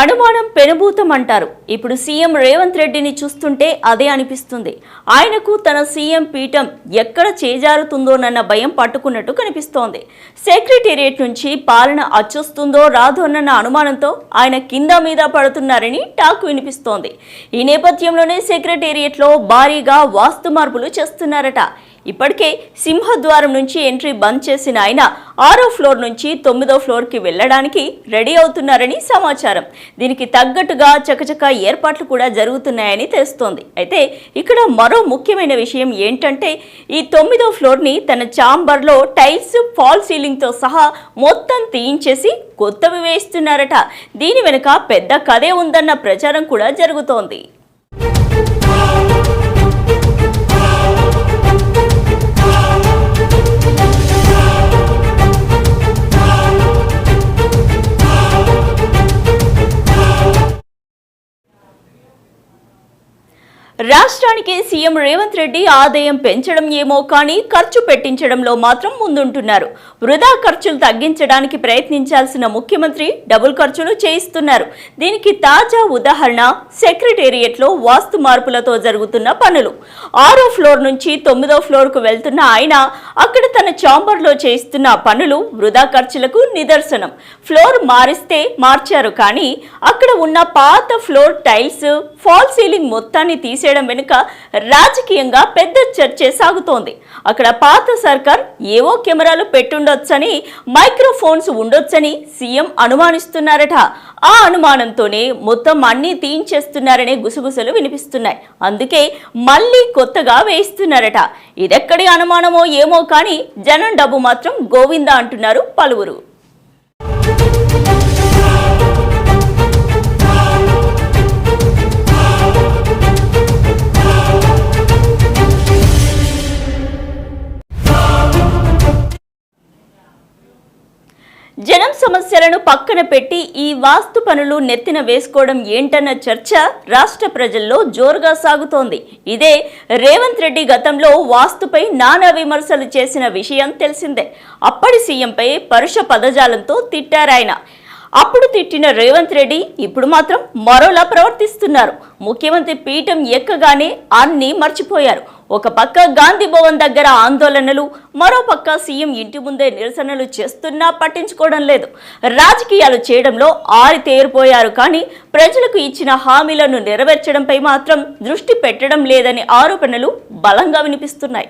అనుమానం పెనుభూతం అంటారు ఇప్పుడు సీఎం రేవంత్ రెడ్డిని చూస్తుంటే అదే అనిపిస్తుంది. ఆయనకు తన సీఎం పీఠం ఎక్కడ చేజారుతుందోనన్న భయం పట్టుకున్నట్టు కనిపిస్తోంది. సెక్రటేరియట్ నుంచి పాలన అచ్చొస్తుందో రాదోనన్న అనుమానంతో ఆయన కింద మీద పడుతున్నారని టాక్ వినిపిస్తోంది. ఈ నేపథ్యంలోనే సెక్రటేరియట్లో భారీగా వాస్తు మార్పులు చేస్తున్నారట. ఇప్పటికే సింహద్వారం నుంచి ఎంట్రీ బంద్ చేసిన ఆయన ఆరో ఫ్లోర్ నుంచి తొమ్మిదో ఫ్లోర్కి వెళ్ళడానికి రెడీ అవుతున్నారని సమాచారం. దీనికి తగ్గట్టుగా చకచక ఏర్పాట్లు కూడా జరుగుతున్నాయని తెలుస్తోంది. అయితే ఇక్కడ మరో ముఖ్యమైన విషయం ఏంటంటే ఈ తొమ్మిదో ఫ్లోర్ని తన ఛాంబర్లో టైల్స్ ఫాల్ సీలింగ్తో సహా మొత్తం తీయించేసి కొత్తవి వేస్తున్నారట దీని వెనుక పెద్ద కథే ఉందన్న ప్రచారం కూడా జరుగుతోంది. రాష్ట్రానికి సీఎం రేవంత్ రెడ్డి ఆదాయం పెంచడం ఏమో కానీ ఖర్చు పెట్టించడంలో మాత్రం ముందుంటున్నారు. వృధా ఖర్చులు తగ్గించడానికి ప్రయత్నించాల్సిన ముఖ్యమంత్రి డబుల్ ఖర్చులు చేయిస్తున్నారు. దీనికి తాజా ఉదాహరణ సెక్రటేరియట్లో వాస్తు మార్పులతో జరుగుతున్న పనులు. ఆరో ఫ్లోర్ నుంచి తొమ్మిదో ఫ్లోర్కు వెళ్తున్న ఆయన అక్కడ తన చాంబర్లో చేయిస్తున్న పనులు వృధా ఖర్చులకు నిదర్శనం. ఫ్లోర్ మారిస్తే మార్చారు కానీ అక్కడ ఉన్న పాత ఫ్లోర్ టైల్స్ ఫాల్ సీలింగ్ మొత్తాన్ని తీసేయడం వెనుక రాజకీయంగా పెద్ద చర్చ సాగుతోంది. అక్కడ పాత సర్కార్ ఏవో కెమెరాలు పెట్టుండొచ్చని మైక్రోఫోన్స్ ఉండొచ్చని సీఎం అనుమానిస్తున్నారట. ఆ అనుమానంతోనే మొత్తం అన్నీ తీయించేస్తున్నారనే గుసగుసలు వినిపిస్తున్నాయి. అందుకే మళ్ళీ కొత్తగా వేయిస్తున్నారట. ఇదెక్కడి అనుమానమో ఏమో కానీ జనం డబ్బు మాత్రం గోవిందా అంటున్నారు పలువురు. జనం సమస్యలను పక్కన పెట్టి ఈ వాస్తు పనులు నెత్తిన వేసుకోవడం ఏంటన్న చర్చ రాష్ట్ర ప్రజల్లో జోరుగా సాగుతోంది. ఇదే రేవంత్ రెడ్డి గతంలో వాస్తుపై నానా విమర్శలు చేసిన విషయం తెలిసిందే. అప్పటి సీఎంపై పరుష పదజాలంతో తిట్టారాయన అప్పుడు తిట్టిన రేవంత్ రెడ్డి ఇప్పుడు మాత్రం మరోలా ప్రవర్తిస్తున్నారు. ముఖ్యమంత్రి పీఠం ఎక్కగానే అన్నీ మర్చిపోయారు. ఒక పక్క గాంధీ భవన్ దగ్గర ఆందోళనలు మరో పక్క సీఎం ఇంటి ముందే నిరసనలు చేస్తున్నా పట్టించుకోవడం లేదు. రాజకీయాలు చేయడంలో ఆరితేరిపోయారు కానీ ప్రజలకు ఇచ్చిన హామీలను నెరవేర్చడంపై మాత్రం దృష్టి పెట్టడం లేదనే ఆరోపణలు బలంగా వినిపిస్తున్నాయి.